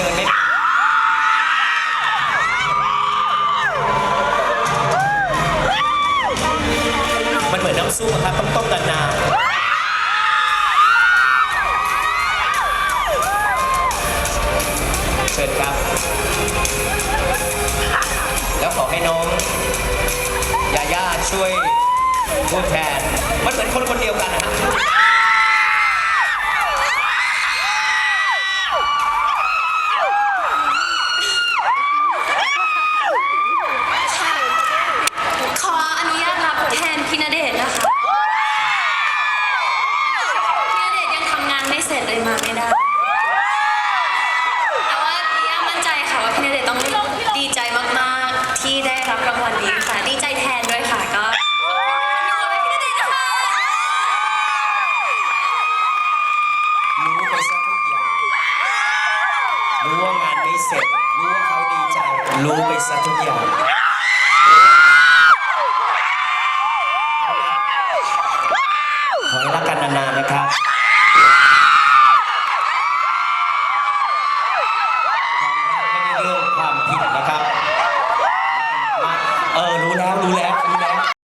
ชิญเลยมันเหมือนน้ำซุปอะครับ ต้องต้มนานๆ เชิญครับ แล้วขอให้น้องยาย่าช่วยพูดแทน มันเหมือนคนคนเดียวกันนะฮะ เลยมาไม่ได้ แต่ว่าพี่ย่ามั่นใจค่ะว่าพี่ณเดชน์ต้องดีใจมากๆ ที่ได้รับรางวัลนี้ค่ะ ดีใจแทนด้วยค่ะก็ขอบคุพี่ณเดชนะคะรู้ไปซะทุกอย่าง รู้ว่างานไม่เสร็จ รู้ว่าเขาดีใจ รู้ไปซะทุกอย่างขอให้รักกันนานๆนะครับ 你